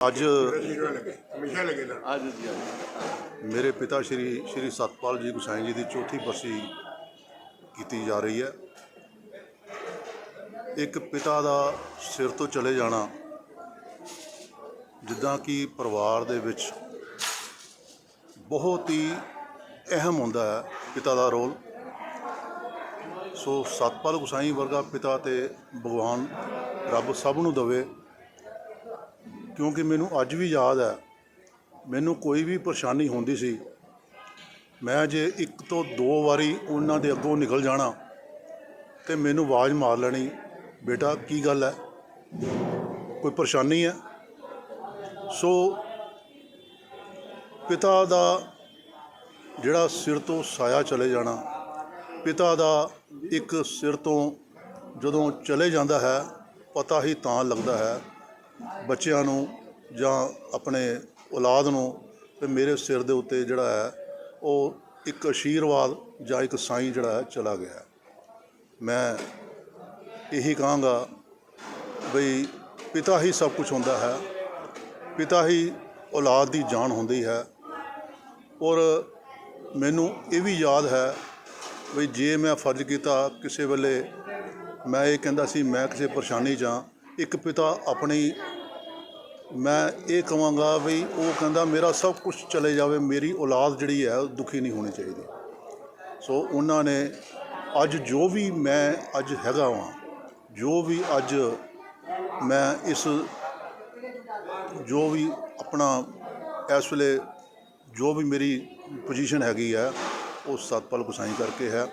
ਅੱਜ ਹਮੇਸ਼ਾ ਜੀ ਮੇਰੇ ਪਿਤਾ ਸ਼੍ਰੀ ਸ਼੍ਰੀ ਸਤਪਾਲ ਜੀ ਗੁਸਾਈ ਜੀ ਦੀ ਚੌਥੀ ਬਰਸੀ ਕੀਤੀ ਜਾ ਰਹੀ ਹੈ। ਇੱਕ ਪਿਤਾ ਦਾ ਸਿਰ ਤੋਂ ਚਲੇ ਜਾਣਾ ਜਿੱਦਾਂ ਕਿ ਪਰਿਵਾਰ ਦੇ ਵਿੱਚ ਬਹੁਤ ਹੀ ਅਹਿਮ ਹੁੰਦਾ ਹੈ ਪਿਤਾ ਦਾ ਰੋਲ। ਸੋ ਸਤਪਾਲ ਗੁਸਾਈ ਵਰਗਾ ਪਿਤਾ ਤੇ ਭਗਵਾਨ ਰੱਬ ਸਭ ਨੂੰ ਦਵੇ। ਕਿਉਂਕਿ ਮੈਨੂੰ ਅੱਜ ਵੀ ਯਾਦ ਹੈ, ਮੈਨੂੰ ਕੋਈ ਵੀ ਪਰੇਸ਼ਾਨੀ ਹੁੰਦੀ ਸੀ, ਮੈਂ ਜੇ ਇੱਕ ਤੋਂ ਦੋ ਵਾਰੀ ਉਹਨਾਂ ਦੇ ਅੱਗੋਂ ਨਿਕਲ ਜਾਣਾ ਤੇ ਮੈਨੂੰ ਆਵਾਜ਼ ਮਾਰ ਲੈਣੀ, ਬੇਟਾ ਕੀ ਗੱਲ ਹੈ? ਕੋਈ ਪਰੇਸ਼ਾਨੀ ਹੈ? ਸੋ ਪਿਤਾ ਦਾ ਜਿਹੜਾ ਸਿਰ ਤੋਂ ਸਾਇਆ ਚਲੇ ਜਾਣਾ, ਪਿਤਾ ਦਾ ਇੱਕ ਸਿਰ ਤੋਂ ਜਦੋਂ ਚਲੇ ਜਾਂਦਾ ਹੈ, ਪਤਾ ਹੀ ਤਾਂ ਲੱਗਦਾ ਹੈ ਬੱਚਿਆਂ ਨੂੰ ਜਾਂ ਆਪਣੇ ਔਲਾਦ ਨੂੰ ਤੇ ਮੇਰੇ ਸਿਰ ਦੇ ਉੱਤੇ ਜਿਹੜਾ ਹੈ, ਉਹ ਇੱਕ ਆਸ਼ੀਰਵਾਦ ਜਾਂ ਇੱਕ ਸਾਈਂ ਜਿਹੜਾ ਹੈ ਚਲਾ ਗਿਆ ਮੈਂ ਇਹੀ ਕਹਾਂਗਾ ਬਈ ਪਿਤਾ ਹੀ ਸਭ ਕੁਝ ਹੁੰਦਾ ਹੈ। ਪਿਤਾ ਹੀ ਔਲਾਦ ਦੀ ਜਾਨ ਹੁੰਦੀ ਹੈ। ਔਰ ਮੈਨੂੰ ਇਹ ਵੀ ਯਾਦ ਹੈ ਵੀ ਜੇ ਮੈਂ ਫਰਜ਼ ਕੀਤਾ ਕਿਸੇ ਵੇਲੇ ਮੈਂ ਇਹ ਕਹਿੰਦਾ ਸੀ, ਮੈਂ ਕਿਸੇ ਪਰੇਸ਼ਾਨੀ 'ਚ ਹਾਂ, ਇੱਕ ਪਿਤਾ ਆਪਣੀ ਮੈਂ ਇਹ ਕਹਾਂਗਾ ਵੀ ਉਹ ਕਹਿੰਦਾ, ਮੇਰਾ ਸਭ ਕੁਝ ਚਲੇ ਜਾਵੇ, ਮੇਰੀ ਔਲਾਦ ਜਿਹੜੀ ਹੈ, ਉਹ ਦੁਖੀ ਨਹੀਂ ਹੋਣੀ ਚਾਹੀਦੀ। ਸੋ ਉਹਨਾਂ ਨੇ ਅੱਜ ਜੋ ਵੀ ਮੈਂ ਅੱਜ ਹੈਗਾ ਵਾਂ, ਜੋ ਵੀ ਅੱਜ ਮੈਂ ਇਸ, ਜੋ ਵੀ ਆਪਣਾ ਇਸ ਵੇਲੇ ਜੋ ਵੀ ਮੇਰੀ ਪੋਜੀਸ਼ਨ ਹੈਗੀ ਹੈ, ਉਹ ਸਤਪਾਲ ਗੁਸਾਈ ਕਰਕੇ ਹੈ।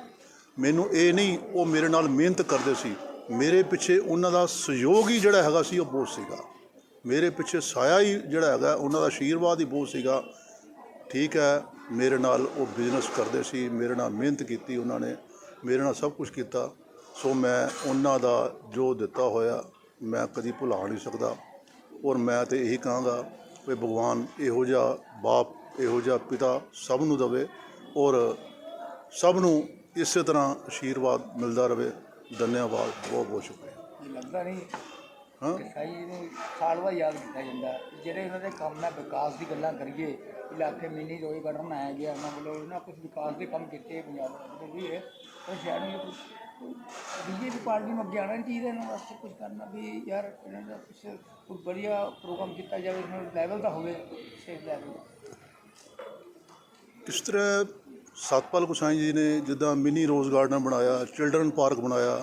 ਮੈਨੂੰ ਇਹ ਨਹੀਂ, ਉਹ ਮੇਰੇ ਨਾਲ ਮਿਹਨਤ ਕਰਦੇ ਸੀ। ਮੇਰੇ ਪਿੱਛੇ ਉਹਨਾਂ ਦਾ ਸਹਿਯੋਗ ਹੀ ਜਿਹੜਾ ਹੈਗਾ ਸੀ, ਉਹ ਬਹੁਤ ਸੀਗਾ। ਮੇਰੇ ਪਿੱਛੇ ਸਾਇਆ ਹੀ ਜਿਹੜਾ ਹੈਗਾ, ਉਹਨਾਂ ਦਾ ਆਸ਼ੀਰਵਾਦ ਹੀ ਬਹੁਤ ਸੀਗਾ। ਠੀਕ ਹੈ, ਮੇਰੇ ਨਾਲ ਉਹ ਬਿਜ਼ਨਸ ਕਰਦੇ ਸੀ, ਮੇਰੇ ਨਾਲ ਮਿਹਨਤ ਕੀਤੀ ਉਹਨਾਂ ਨੇ, ਮੇਰੇ ਨਾਲ ਸਭ ਕੁਝ ਕੀਤਾ। ਸੋ ਮੈਂ ਉਹਨਾਂ ਦਾ ਜੋ ਦਿੱਤਾ ਹੋਇਆ, ਮੈਂ ਕਦੀ ਭੁਲਾ ਨਹੀਂ ਸਕਦਾ। ਔਰ ਮੈਂ ਤੇ ਇਹੀ ਕਹਾਂਗਾ ਵੀ ਭਗਵਾਨ ਇਹੋ ਜਿਹਾ ਬਾਪ, ਇਹੋ ਜਿਹਾ ਪਿਤਾ ਸਭ ਨੂੰ ਦਵੇ ਔਰ ਸਭ ਨੂੰ ਇਸੇ ਤਰ੍ਹਾਂ ਆਸ਼ੀਰਵਾਦ ਮਿਲਦਾ ਰਹੇ। ਧੰਨਵਾਦ ਬਹੁਤ ਬਹੁਤ ਸ਼ੁਕਰੀਆ ਲੱਗਦਾ ਨਹੀਂ ਹਾਂ। ਸਾਈ ਨੂੰ ਸਾਲ ਬਾਅਦ ਯਾਦ ਕੀਤਾ ਜਾਂਦਾ। ਜਿਹੜੇ ਉਹਨਾਂ ਦੇ ਕੰਮ ਹੈ ਵਿਕਾਸ ਦੀ ਗੱਲਾਂ ਕਰੀਏ ਇਲਾਕੇ ਮਿੰਨੀ ਰੋਈ ਗਠਨ ਆਇਆ ਗਿਆ ਉਹਨਾਂ ਵੱਲੋਂ ਉਹਨਾਂ ਕੁਝ ਵਿਕਾਸ ਦੇ ਕੰਮ ਕੀਤੇ ਪੰਜਾਬ ਦੇ ਵੀ ਹੈ ਪਰ ਸ਼ਾਇਦ ਇਹ ਬੀਜੇਪੀ ਪਾਰਟੀ ਨੂੰ ਅੱਗੇ ਆਉਣਾ ਚਾਹੀਦਾ ਇਹਨਾਂ ਵਾਸਤੇ ਕੁਝ ਕਰਨਾ ਵੀ ਯਾਰ ਇਹਨਾਂ ਦਾ ਕੁਝ ਕੋਈ ਵਧੀਆ ਪ੍ਰੋਗਰਾਮ ਕੀਤਾ ਜਾਵੇ ਇਹਨਾਂ ਲੈਵਲ ਦਾ ਹੋਵੇ ਸਟੇਟ ਲੈਵਲ ਦਾ ਇਸ ਤਰ੍ਹਾਂ ਸਤਪਾਲ ਗੁਸਾਈ ਜੀ ਨੇ ਜਿੱਦਾਂ ਮਿਨੀ ਰੋਜ਼ ਗਾਰਡਨ ਬਣਾਇਆ ਚਿਲਡਰਨ ਪਾਰਕ ਬਣਾਇਆ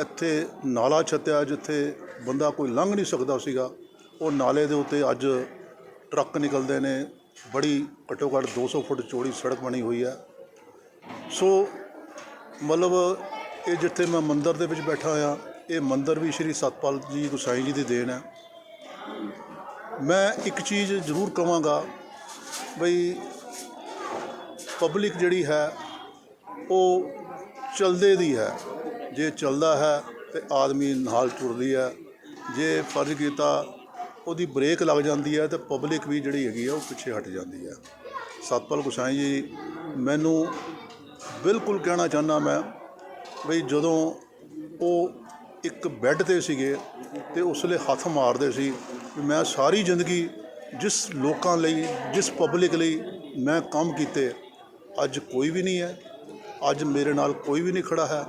ਇੱਥੇ ਨਾਲਾ ਛੱਤਿਆ ਜਿੱਥੇ ਬੰਦਾ ਕੋਈ ਲੰਘ ਨਹੀਂ ਸਕਦਾ ਸੀਗਾ, ਉਹ ਨਾਲੇ ਦੇ ਉੱਤੇ ਅੱਜ ਟਰੱਕ ਨਿਕਲਦੇ ਨੇ। ਬੜੀ ਘੱਟੋ ਘੱਟ 200 ਫੁੱਟ ਚੌੜੀ ਸੜਕ ਬਣੀ ਹੋਈ ਹੈ। ਸੋ ਮਤਲਬ ਇਹ ਜਿੱਥੇ ਮੈਂ ਮੰਦਿਰ ਦੇ ਵਿੱਚ ਬੈਠਾ ਆ ਇਹ ਮੰਦਿਰ ਵੀ ਸ਼੍ਰੀ ਸਤਪਾਲ ਜੀ ਗੁਸਾਈ ਜੀ ਦੀ ਦੇਣ ਹੈ। ਮੈਂ ਇੱਕ ਚੀਜ਼ ਜ਼ਰੂਰ ਕਵਾਂਗਾ ਬਈ ਪਬਲਿਕ ਜਿਹੜੀ ਹੈ, ਉਹ ਚਲਦੇ ਦੀ ਹੈ। ਜੇ ਚੱਲਦਾ ਹੈ ਤੇ ਆਦਮੀ ਨਾਲ ਤੁਰਦੀ ਹੈ। ਜੇ ਫਰਜ਼ ਕੀਤਾ ਉਹਦੀ ਬ੍ਰੇਕ ਲੱਗ ਜਾਂਦੀ ਹੈ ਤੇ ਪਬਲਿਕ ਵੀ ਜਿਹੜੀ ਹੈਗੀ ਆ ਉਹ ਪਿੱਛੇ ਹਟ ਜਾਂਦੀ ਹੈ। ਸਤਪਾਲ ਗੁਸਾਈ ਜੀ, ਮੈਨੂੰ ਬਿਲਕੁਲ ਕਹਿਣਾ ਚਾਹੁੰਦਾ ਮੈਂ ਵੀ ਜਦੋਂ ਉਹ ਇੱਕ ਬੈੱਡ ਤੇ ਸੀਗੇ ਤੇ ਉਸ ਲਈ ਹੱਥ ਮਾਰਦੇ ਸੀ ਮੈਂ ਸਾਰੀ ਜ਼ਿੰਦਗੀ ਜਿਸ ਲੋਕਾਂ ਲਈ, ਜਿਸ ਪਬਲਿਕ ਲਈ ਮੈਂ ਕੰਮ ਕੀਤੇ, ਅੱਜ ਕੋਈ ਵੀ ਨਹੀਂ ਹੈ, ਅੱਜ ਮੇਰੇ ਨਾਲ ਕੋਈ ਵੀ ਨਹੀਂ ਖੜਾ ਹੈ।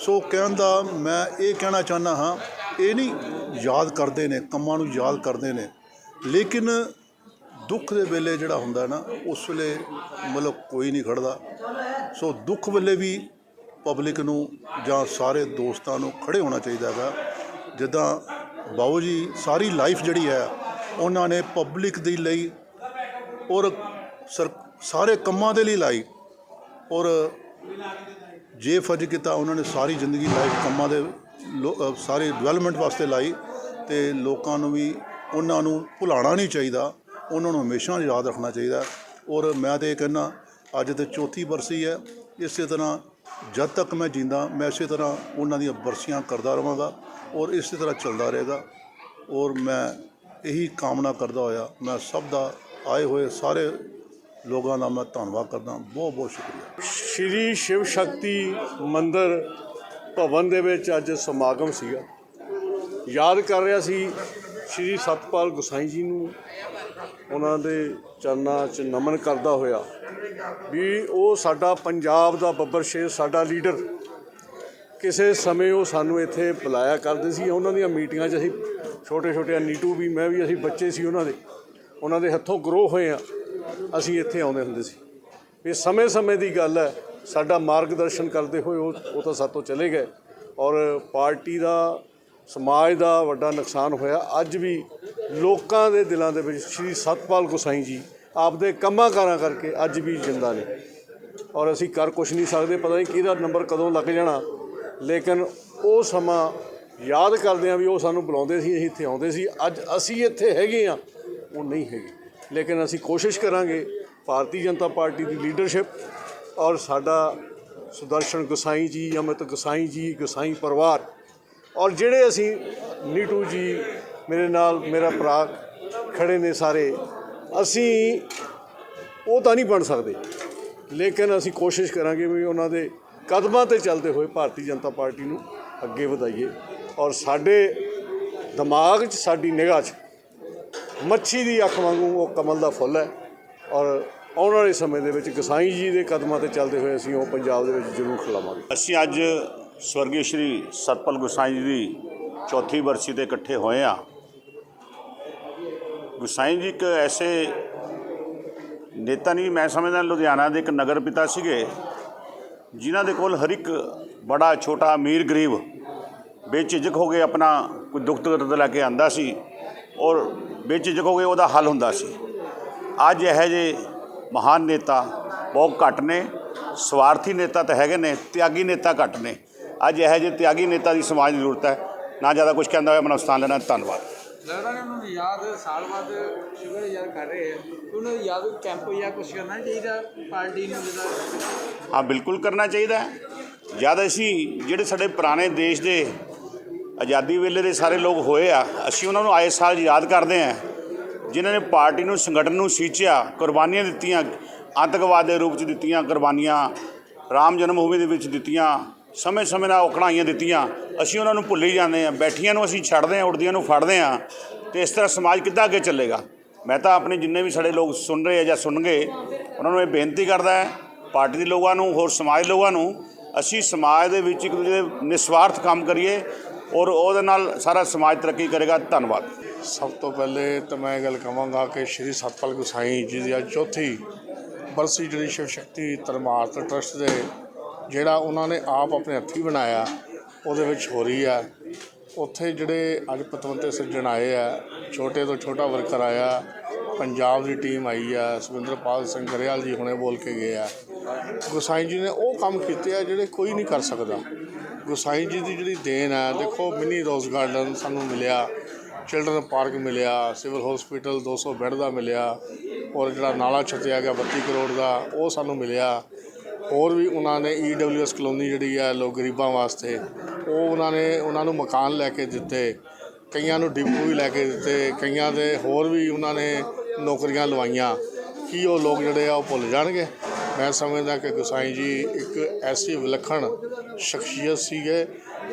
ਸੋ ਕਹਿਣ ਦਾ ਮੈਂ ਇਹ ਕਹਿਣਾ ਚਾਹੁੰਦਾ ਹਾਂ, ਇਹ ਨਹੀਂ ਯਾਦ ਕਰਦੇ ਨੇ, ਕੰਮਾਂ ਨੂੰ ਯਾਦ ਕਰਦੇ ਨੇ, ਲੇਕਿਨ ਦੁੱਖ ਦੇ ਵੇਲੇ ਜਿਹੜਾ ਹੁੰਦਾ ਨਾ, ਉਸ ਵੇਲੇ ਮਤਲਬ ਕੋਈ ਨਹੀਂ ਖੜਦਾ। ਸੋ ਦੁੱਖ ਵੇਲੇ ਵੀ ਪਬਲਿਕ ਨੂੰ ਜਾਂ ਸਾਰੇ ਦੋਸਤਾਂ ਨੂੰ ਖੜੇ ਹੋਣਾ ਚਾਹੀਦਾ ਹੈਗਾ। ਜਿੱਦਾਂ ਬਾਊ ਜੀ, ਸਾਰੀ ਲਾਈਫ ਜਿਹੜੀ ਹੈ, ਉਹਨਾਂ ਨੇ ਪਬਲਿਕ ਦੇ ਲਈ ਔਰ ਸਰ, ਸਾਰੇ ਕੰਮਾਂ ਦੇ ਲਈ ਲਾਈ ਔਰ ਜੇ ਫਰਜ਼ ਕੀਤਾ, ਉਹਨਾਂ ਨੇ ਸਾਰੀ ਜ਼ਿੰਦਗੀ ਲਾਈਫ ਕੰਮਾਂ ਦੇ ਲੋ- ਸਾਰੇ ਡਿਵੈਲਪਮੈਂਟ ਵਾਸਤੇ ਲਾਈ ਤੇ ਲੋਕਾਂ ਨੂੰ ਵੀ ਉਹਨਾਂ ਨੂੰ ਭੁਲਾਣਾ ਨਹੀਂ ਚਾਹੀਦਾ, ਉਹਨਾਂ ਨੂੰ ਹਮੇਸ਼ਾ ਯਾਦ ਰੱਖਣਾ ਚਾਹੀਦਾ। ਔਰ ਮੈਂ ਤੇ ਇਹ ਕਹਿੰਦਾ, ਅੱਜ ਤੇ ਚੌਥੀ ਬਰਸੀ ਹੈ, ਇਸੇ ਤਰ੍ਹਾਂ ਜਦ ਤੱਕ ਮੈਂ ਜਿੰਦਾ, ਮੈਂ ਇਸੇ ਤਰ੍ਹਾਂ ਉਹਨਾਂ ਦੀਆਂ ਬਰਸੀਆਂ ਕਰਦਾ ਰਵਾਂਗਾ ਔਰ ਇਸੇ ਤਰ੍ਹਾਂ ਚੱਲਦਾ ਰਹੇਗਾ। ਔਰ ਮੈਂ ਇਹੀ ਕਾਮਨਾ ਕਰਦਾ ਹੋਇਆ, ਮੈਂ ਸਭ ਦਾ ਆਏ ਹੋਏ ਸਾਰੇ ਲੋਕਾਂ ਦਾ ਮੈਂ ਧੰਨਵਾਦ ਕਰਦਾ, ਬਹੁਤ ਬਹੁਤ ਸ਼ੁਕਰੀਆ। ਸ਼੍ਰੀ ਸ਼ਿਵ ਸ਼ਕਤੀ ਮੰਦਿਰ ਭਵਨ ਦੇ ਵਿੱਚ ਅੱਜ ਸਮਾਗਮ ਸੀਗਾ। ਯਾਦ ਕਰ ਰਿਹਾ ਸੀ ਸ਼੍ਰੀ ਸਤਪਾਲ ਗੁਸਾਈ ਜੀ ਨੂੰ, ਉਹਨਾਂ ਦੇ ਚਰਨਾਂ 'ਚ ਨਮਨ ਕਰਦਾ ਹੋਇਆ ਵੀ ਉਹ ਸਾਡਾ ਪੰਜਾਬ ਦਾ ਬੱਬਰ ਸ਼ੇਰ, ਸਾਡਾ ਲੀਡਰ। ਕਿਸੇ ਸਮੇਂ ਉਹ ਸਾਨੂੰ ਇੱਥੇ ਬੁਲਾਇਆ ਕਰਦੇ ਸੀ। ਉਹਨਾਂ ਦੀਆਂ ਮੀਟਿੰਗਾਂ 'ਚ ਅਸੀਂ ਛੋਟੇ ਛੋਟੇ ਨੀਟੂ ਵੀ ਮੈਂ ਵੀ ਅਸੀਂ ਬੱਚੇ ਸੀ ਉਹਨਾਂ ਦੇ। ਉਹਨਾਂ ਦੇ ਹੱਥੋਂ ਗਰੋ ਹੋਏ ਆ। ਅਸੀਂ ਇੱਥੇ ਆਉਂਦੇ ਹੁੰਦੇ ਸੀ। ਇਹ ਸਮੇਂ-ਸਮੇਂ ਦੀ ਗੱਲ ਹੈ, ਸਾਡਾ ਮਾਰਗਦਰਸ਼ਨ ਕਰਦੇ ਹੋਏ ਉਹ ਉਹ ਤਾਂ ਸਾਤੋਂ ਚਲੇ ਗਏ। ਔਰ ਪਾਰਟੀ ਦਾ, ਸਮਾਜ ਦਾ ਵੱਡਾ ਨੁਕਸਾਨ ਹੋਇਆ। ਅੱਜ ਵੀ ਲੋਕਾਂ ਦੇ ਦਿਲਾਂ ਦੇ ਵਿੱਚ ਸ਼੍ਰੀ ਸਤਪਾਲ ਗੁਸਾਈ ਜੀ ਆਪਦੇ ਕੰਮਾਂ ਕਾਰਾਂ ਕਰਕੇ ਅੱਜ ਵੀ ਜਿੰਦਾ ਨੇ। ਔਰ ਅਸੀਂ ਕਰ ਕੁਛ ਨਹੀਂ ਸਕਦੇ, ਪਤਾ ਨਹੀਂ ਕਿਹਦਾ ਨੰਬਰ ਕਦੋਂ ਲੱਗ ਜਾਣਾ। ਲੇਕਿਨ ਉਹ ਸਮਾਂ ਯਾਦ ਕਰਦੇ ਆ ਵੀ ਉਹ ਸਾਨੂੰ ਬੁਲਾਉਂਦੇ ਸੀ, ਅਸੀਂ ਇੱਥੇ ਆਉਂਦੇ ਸੀ। ਅੱਜ ਅਸੀਂ ਇੱਥੇ ਹੈਗੇ ਆ ਉਹ ਨਹੀਂ ਹੈਗੇ। ਲੇਕਿਨ ਅਸੀਂ ਕੋਸ਼ਿਸ਼ ਕਰਾਂਗੇ ਭਾਰਤੀ ਜਨਤਾ ਪਾਰਟੀ ਦੀ ਲੀਡਰਸ਼ਿਪ ਔਰ ਸਾਡਾ ਸੁਦਰਸ਼ਨ ਗੁਸਾਈ ਜੀ, ਅਮਿਤ ਗੁਸਾਈ ਜੀ, ਗੁਸਾਈ ਪਰਿਵਾਰ ਔਰ ਜਿਹੜੇ ਅਸੀਂ ਨੀਟੂ ਜੀ, ਮੇਰੇ ਨਾਲ ਮੇਰਾ ਭਰਾ ਖੜੇ ਨੇ ਸਾਰੇ, ਅਸੀਂ ਉਹ ਤਾਂ ਨਹੀਂ ਬਣ ਸਕਦੇ। ਲੇਕਿਨ ਅਸੀਂ ਕੋਸ਼ਿਸ਼ ਕਰਾਂਗੇ ਵੀ ਉਹਨਾਂ ਦੇ ਕਦਮਾਂ ਤੇ ਚੱਲਦੇ ਹੋਏ ਭਾਰਤੀ ਜਨਤਾ ਪਾਰਟੀ ਨੂੰ ਅੱਗੇ ਵਧਾਈਏ ਔਰ ਸਾਡੇ ਦਿਮਾਗ 'ਚ ਸਾਡੀ ਨਿਗਾਹ 'ਚ ਮੱਛੀ ਦੀ ਅੱਖ ਵਾਂਗੂ ਉਹ ਕਮਲ ਦਾ ਫੁੱਲ ਹੈ। ਔਰ ਆਉਣ ਵਾਲੇ ਸਮੇਂ ਦੇ ਵਿੱਚ ਗਸਾਈ ਜੀ ਦੇ ਕਦਮਾਂ ਤੇ ਚੱਲਦੇ ਹੋਏ ਅਸੀਂ ਉਹ ਪੰਜਾਬ ਦੇ ਵਿੱਚ ਜ਼ਰੂਰ ਖਿਲਾਵਾਂਗੇ। ਅਸੀਂ ਅੱਜ ਸਵਰਗੀ ਸ਼੍ਰੀ ਸਤਪਾਲ ਗੁਸਾਈ ਜੀ ਦੀ ਚੌਥੀ ਵਰਸੀ ਤੇ ਇਕੱਠੇ ਹੋਏ ਆ ਗੁਸਾਈ ਜੀ ਇੱਕ ਐਸੇ ਨੇਤਾ ਨਹੀਂ ਮੈਂ ਸਮਝਦਾ ਲੁਧਿਆਣਾ ਦੇ ਇੱਕ ਨਗਰ ਪਿਤਾ ਸੀਗੇ, ਜਿਨ੍ਹਾਂ ਦੇ ਕੋਲ ਹਰ ਇੱਕ ਬੜਾ ਛੋਟਾ ਅਮੀਰ ਗਰੀਬ ਬੇਝਿਜਕ ਹੋ ਕੇ ਆਪਣਾ ਕੋਈ ਦੁੱਖ ਦਰਦ ਲੈ ਕੇ ਆਂਦਾ ਸੀ। ਔਰ ਹੋ ਕੇ ਉਹਦਾ ਹੱਲ ਹੁੰਦਾ ਸੀ ਅੱਜ ਇਹੋ ਜਿਹੇ ਮਹਾਨ ਨੇਤਾ ਬਹੁਤ ਘੱਟ ਨੇ ਸਵਾਰਥੀ ਨੇਤਾ ਤਾਂ ਹੈਗੇ ਨੇ ਤਿਆਗੀ ਨੇਤਾ ਘੱਟ ਨੇ। ਅੱਜ ਇਹੋ ਜਿਹੇ ਤਿਆਗੀ ਨੇਤਾ ਦੀ ਸਮਾਜ ਦੀ ਜ਼ਰੂਰਤ ਹੈ ਨਾ ਜ਼ਿਆਦਾ ਕੁਝ ਕਹਿੰਦਾ ਹੋਇਆ ਮਨੋਂ ਸਥਾਨ ਲੈਣਾ ਧੰਨਵਾਦ। ਲੱਗਦਾ ਨੇ ਉਹਨਾਂ ਨੂੰ ਯਾਦ ਸਾਲ ਬਾਅਦ ਸ਼ੁਗਰ ਯਾਦ ਕਰ ਰਹੇ ਆ ਉਹਨਾਂ ਨੂੰ ਯਾਦ ਕੈਂਪ ਜਾਂ ਕੁਝ ਕਰਨਾ ਚਾਹੀਦਾ ਪਾਰਟੀ ਨੂੰ ਜਿਹਦਾ ਹਾਂ ਬਿਲਕੁਲ ਕਰਨਾ ਚਾਹੀਦਾ ਹੈ। ਜਦ ਅਸੀਂ ਜਿਹੜੇ ਸਾਡੇ ਪੁਰਾਣੇ ਦੇਸ਼ ਦੇ ਆਜ਼ਾਦੀ ਵੇਲੇ ਦੇ ਸਾਰੇ ਲੋਕ ਹੋਏ ਆ, ਅਸੀਂ ਉਹਨਾਂ ਨੂੰ ਆਏ ਸਾਲ ਯਾਦ ਕਰਦੇ ਹਾਂ। ਜਿਨ੍ਹਾਂ ਨੇ ਪਾਰਟੀ ਨੂੰ, ਸੰਗਠਨ ਨੂੰ ਸੀਚਿਆ, ਕੁਰਬਾਨੀਆਂ ਦਿੱਤੀਆਂ, ਆਤੰਕਵਾਦ ਦੇ ਰੂਪ 'ਚ ਦਿੱਤੀਆਂ, ਕੁਰਬਾਨੀਆਂ, ਰਾਮ ਜਨਮ ਭੂਮੀ ਦੇ ਵਿੱਚ ਦਿੱਤੀਆਂ ਸਮੇਂ ਸਮੇਂ ਨਾਲ ਔਕੜਾਈਆਂ ਦਿੱਤੀਆਂ। ਅਸੀਂ ਉਹਨਾਂ ਨੂੰ ਭੁੱਲੀ ਜਾਂਦੇ ਹਾਂ, ਬੈਠੀਆਂ ਨੂੰ ਅਸੀਂ ਛੱਡਦੇ ਹਾਂ ਉੱਡਦੀਆਂ ਨੂੰ ਫੜਦੇ ਹਾਂ ਤੇ ਇਸ ਤਰ੍ਹਾਂ ਸਮਾਜ ਕਿੱਦਾਂ ਅੱਗੇ ਚੱਲੇਗਾ? ਮੈਂ ਤਾਂ ਆਪਣੇ ਜਿੰਨੇ ਵੀ ਸਾਡੇ ਲੋਕ ਸੁਣ ਰਹੇ ਆ ਜਾਂ ਸੁਣਨਗੇ, ਉਹਨਾਂ ਨੂੰ ਇਹ ਬੇਨਤੀ ਕਰਦਾ ਹੈ, ਪਾਰਟੀ ਦੇ ਲੋਕਾਂ ਨੂੰ, ਹੋਰ ਸਮਾਜ ਲੋਕਾਂ ਨੂੰ, ਅਸੀਂ ਸਮਾਜ ਦੇ ਵਿੱਚ ਇੱਕ ਦੂਜੇ ਦੇ ਨਿਸਵਾਰਥ ਕੰਮ ਕਰੀਏ ਔਰ ਉਹਦੇ ਨਾਲ ਸਾਰਾ ਸਮਾਜ ਤਰੱਕੀ ਕਰੇਗਾ। ਧੰਨਵਾਦ। ਸਭ ਤੋਂ ਪਹਿਲੇ ਤਾਂ ਮੈਂ ਇਹ ਗੱਲ ਕਹਾਂਗਾ ਕਿ ਸ਼੍ਰੀ ਸਤਪਾਲ ਗੁਸਾਈ ਜੀ ਦੀ ਅੱਜ ਚੌਥੀ ਬਰਸੀ ਜਿਹੜੀ ਸ਼ਿਵ ਸ਼ਕਤੀ ਧਰਮਾਰਥ ਟਰਸਟ ਦੇ, ਜਿਹੜਾ ਉਹਨਾਂ ਨੇ ਆਪ ਆਪਣੇ ਹੱਥੀਂ ਬਣਾਇਆ, ਉਹਦੇ ਵਿੱਚ ਹੋ ਰਹੀ ਹੈ ਉੱਥੇ ਜਿਹੜੇ ਅੱਜ ਪਤਵੰਤੇ ਸੱਜਣ ਆਏ ਆ, ਛੋਟੇ ਤੋਂ ਛੋਟਾ ਵਰਕਰ ਆਇਆ ਪੰਜਾਬ ਦੀ ਟੀਮ ਆਈ ਆ ਸੁਰਿੰਦਰਪਾਲ ਸਿੰਘ ਗਰੇਵਾਲ ਜੀ ਹੁਣੇ ਬੋਲ ਕੇ ਗਏ ਆ। ਗੁਸਾਈ ਜੀ ਨੇ ਉਹ ਕੰਮ ਕੀਤੇ ਆ ਜਿਹੜੇ ਕੋਈ ਨਹੀਂ ਕਰ ਸਕਦਾ। ਗੁਸਾਈ ਜੀ ਦੀ ਜਿਹੜੀ ਦੇਣ ਹੈ ਦੇਖੋ ਮਿੰਨੀ ਰੋਜ਼ ਗਾਰਡਨ ਸਾਨੂੰ ਮਿਲਿਆ ਚਿਲਡਰਨ ਪਾਰਕ ਮਿਲਿਆ ਸਿਵਲ ਹਸਪੀਟਲ 200 ਬੈੱਡ ਦਾ ਮਿਲਿਆ, ਔਰ ਜਿਹੜਾ ਨਾਲਾ ਛੱਤਿਆ ਗਿਆ 32 ਕਰੋੜ ਦਾ, ਉਹ ਸਾਨੂੰ ਮਿਲਿਆ। ਹੋਰ ਵੀ ਉਹਨਾਂ ਨੇ ਈਡਬਲਯੂਐਸ ਕਲੋਨੀ ਜਿਹੜੀ ਹੈ ਲੋਕ ਗਰੀਬਾਂ ਵਾਸਤੇ, ਉਹ ਉਹਨਾਂ ਨੇ ਉਹਨਾਂ ਨੂੰ ਮਕਾਨ ਲੈ ਕੇ ਦਿੱਤੇ, ਕਈਆਂ ਨੂੰ ਡਿਪੂ ਵੀ ਲੈ ਕੇ ਦਿੱਤੇ, ਕਈਆਂ ਦੇ ਹੋਰ ਵੀ ਉਹਨਾਂ ਨੇ ਨੌਕਰੀਆਂ ਲਵਾਈਆਂ, ਕੀ ਉਹ ਲੋਕ ਜਿਹੜੇ ਆ ਉਹ ਭੁੱਲ ਜਾਣਗੇ? ਮੈਂ ਸਮਝਦਾ ਕਿ ਗੁਸਾਈ ਜੀ ਇੱਕ ਐਸੀ ਵਿਲੱਖਣ ਸ਼ਖਸੀਅਤ ਸੀਗੇ,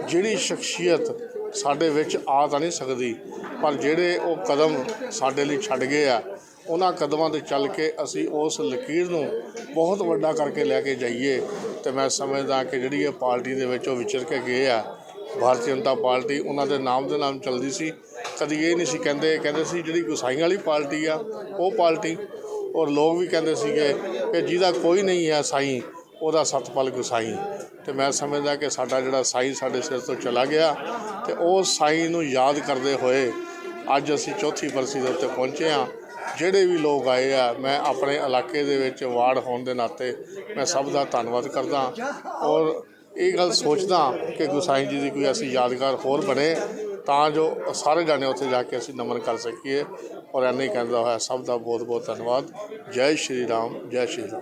ਜਿਹੜੀ ਸ਼ਖਸੀਅਤ ਸਾਡੇ ਵਿੱਚ ਆ ਤਾਂ ਨਹੀਂ ਸਕਦੀ, ਪਰ ਜਿਹੜੇ ਉਹ ਕਦਮ ਸਾਡੇ ਲਈ ਛੱਡ ਗਏ ਆ, ਉਹਨਾਂ ਕਦਮਾਂ ਤੇ ਚੱਲ ਕੇ ਅਸੀਂ ਉਸ ਲਕੀਰ ਨੂੰ ਬਹੁਤ ਵੱਡਾ ਕਰਕੇ ਲੈ ਕੇ ਜਾਈਏ। ਤੇ ਮੈਂ ਸਮਝਦਾ ਕਿ ਜਿਹੜੀ ਇਹ ਪਾਰਟੀ ਦੇ ਵਿੱਚ ਉਹ ਵਿਚਰ ਕੇ ਗਏ ਆ, ਭਾਰਤੀ ਜਨਤਾ ਪਾਰਟੀ ਉਹਨਾਂ ਦੇ ਨਾਮ ਦੇ ਨਾਮ ਚੱਲਦੀ ਸੀ। ਕਦੀ ਇਹ ਨਹੀਂ ਸੀ ਕਹਿੰਦੇ ਕਹਿੰਦੇ ਸੀ ਜਿਹੜੀ ਗੁਸਾਈਆਂ ਵਾਲੀ ਪਾਰਟੀ ਆ, ਉਹ ਪਾਰਟੀ। ਔਰ ਲੋਕ ਵੀ ਕਹਿੰਦੇ ਸੀਗੇ ਕਿ ਜਿਹਦਾ ਕੋਈ ਨਹੀਂ ਹੈ ਸਾਈਂ, ਉਹਦਾ ਸਤਪਾਲ ਗੁਸਾਈ। ਤੇ ਮੈਂ ਸਮਝਦਾ ਕਿ ਸਾਡਾ ਜਿਹੜਾ ਸਾਈਂ ਸਾਡੇ ਸਿਰ ਤੋਂ ਚਲਾ ਗਿਆ ਤੇ ਉਹ ਸਾਈਂ ਨੂੰ ਯਾਦ ਕਰਦੇ ਹੋਏ ਅੱਜ ਅਸੀਂ ਚੌਥੀ ਬਰਸੀ ਦੇ ਉੱਤੇ ਪਹੁੰਚੇ ਹਾਂ। ਜਿਹੜੇ ਵੀ ਲੋਕ ਆਏ ਆ, ਮੈਂ ਆਪਣੇ ਇਲਾਕੇ ਦੇ ਵਿੱਚ ਵਾਰਡ ਹੋਣ ਦੇ ਨਾਤੇ ਮੈਂ ਸਭ ਦਾ ਧੰਨਵਾਦ ਕਰਦਾ। ਔਰ ਇਹ ਗੱਲ ਸੋਚਦਾ ਕਿ ਗੁਸਾਈ ਜੀ ਦੀ ਕੋਈ ਅਸੀਂ ਯਾਦਗਾਰ ਹੋਰ ਬਣੇ ਤਾਂ ਜੋ ਸਾਰੇ ਜਾਣੇ ਉੱਥੇ ਜਾ ਕੇ ਅਸੀਂ ਨਮਨ ਕਰ ਸਕੀਏ। ਔਰ ਐਨੇ ਹੀ ਕਹਿੰਦਾ ਹੋਇਆ, ਸਭ ਦਾ ਬਹੁਤ ਬਹੁਤ ਧੰਨਵਾਦ। ਜੈ ਸ਼੍ਰੀ ਰਾਮ, ਜੈ ਸ਼੍ਰੀ ਰਾਮ।